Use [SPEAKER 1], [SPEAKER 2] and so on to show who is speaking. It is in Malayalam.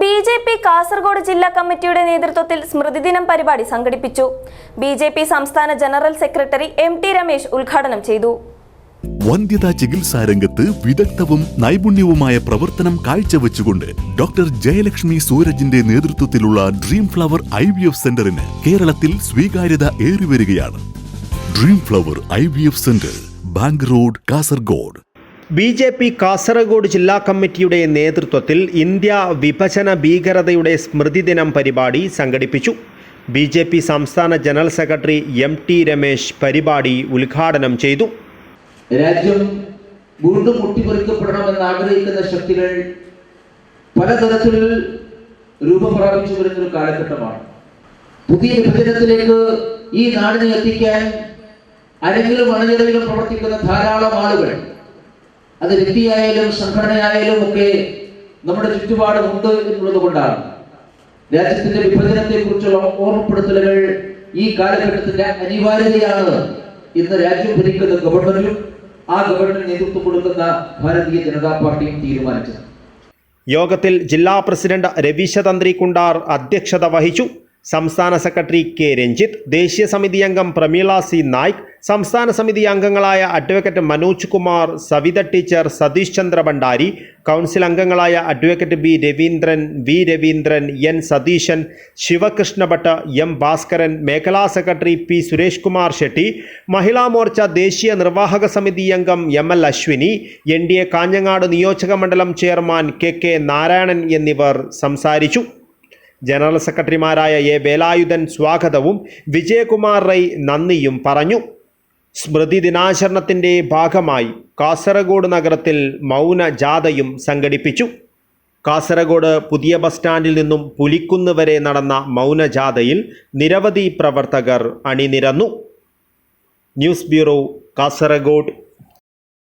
[SPEAKER 1] ബി ജെ പി കാസർഗോഡ് ജില്ലാ കമ്മിറ്റിയുടെ നേതൃത്വത്തിൽ സ്മൃതിദിനം പരിപാടി സംഘടിപ്പിച്ചു. ബി ജെ പി സംസ്ഥാന general secretary M T Ramesh ഉദ്ഘാടനം ചെയ്തു.
[SPEAKER 2] വന്ധ്യതാ ചികിത്സാ രംഗത്ത് വിദഗ്ധവും നൈപുണ്യവുമായ പ്രവർത്തനം കാഴ്ചവെച്ചുകൊണ്ട് ഡോക്ടർ ജയലക്ഷ്മി സൂരജിന്റെ നേതൃത്വത്തിലുള്ള dream flower I V F സെന്ററിന് കേരളത്തിൽ സ്വീകാര്യത ഏറിവരികയാണ്. Dream flower I V F centre bank road Kasaragod.
[SPEAKER 3] B J P Kasaragod ജില്ലാ കമ്മിറ്റിയുടെ നേതൃത്വത്തിൽ ഇന്ത്യ വിഭജന ഭീകരതയുടെ സ്മൃതിദിനം പരിപാടി സംഘടിപ്പിച്ചു. ബി ജെ പി സംസ്ഥാന general secretary M T Ramesh പരിപാടി ഉദ്ഘാടനം ചെയ്തു.
[SPEAKER 4] രാജ്യം വീണ്ടും മുട്ടിപ്പറിക്കപ്പെടണമെന്ന് ആഗ്രഹിക്കുന്ന ശക്തികൾ പലതരത്തിൽ രൂപം പ്രാപിച്ചു വരുന്നൊരു കാലഘട്ടമാണ്. പുതിയ വിഭജനത്തിലേക്ക് ഈ നാടിനെ എത്തിക്കാൻ ആരെങ്കിലും അണുനിരവിലും പ്രവർത്തിക്കുന്ന ധാരാളം ആളുകൾ അത് വ്യക്തിയായാലും സംഘടനയായാലും ഒക്കെ നമ്മുടെ ചുറ്റുപാടുമുണ്ട് എന്നുള്ളത് കൊണ്ടാണ്. രാജ്യത്തിന്റെ വിഭജനത്തെ കുറിച്ചുള്ള ഓർമ്മപ്പെടുത്തലുകൾ ഈ കാലഘട്ടത്തിന്റെ അനിവാര്യതയാണ് ഇന്ന് രാജ്യം ഭരിക്കുന്ന ഗവൺമെന്റും ആ ഗവൺമെന്റ് നേതൃത്വം കൊടുക്കുന്ന ഭാരതീയ ജനതാ പാർട്ടിയും തീരുമാനിച്ചത്.
[SPEAKER 3] യോഗത്തിൽ ജില്ലാ പ്രസിഡന്റ് രവീശതന്ത്രി കുണ്ടാർ അധ്യക്ഷത വഹിച്ചു. സംസ്ഥാന സെക്രട്ടറി കെ രഞ്ജിത്ത് ദേശീയ സമിതി അംഗം പ്രമീള സി നായിക് സംസ്ഥാന സമിതി അംഗങ്ങളായ advocate Manoj Kumar Savitha teacher Satish Chandra Bhandari council അംഗങ്ങളായ advocate B Raveendran V Raveendran N Satheesan Shivakrishna Bhat M Bhaskaran മേഖലാ സെക്രട്ടറി പി സുരേഷ് കുമാർ ഷെട്ടി മഹിളാ മോർച്ച ദേശീയ നിർവാഹക സമിതി അംഗം M L Ashwini N D A Kanhangad നിയോജക മണ്ഡലം ചെയർമാൻ കെ കെ നാരായണൻ എന്നിവർ സംസാരിച്ചു. ജനറൽ സെക്രട്ടറിമാരായ എ. വേലായുധൻ സ്വാഗതവും വിജയകുമാർ റൈ നന്ദിയും പറഞ്ഞു. സ്മൃതി ദിനാചരണത്തിന്റെ ഭാഗമായി കാസർഗോഡ് നഗരത്തിൽ മൗന ജാഥയും സംഘടിപ്പിച്ചു. കാസർഗോഡ് പുതിയ ബസ് സ്റ്റാൻഡിൽ നിന്നും പുലിക്കുന്ന് വരെ നടന്ന മൗനജാഥയിൽ നിരവധി പ്രവർത്തകർ അണിനിരന്നു. News bureau Kasaragod.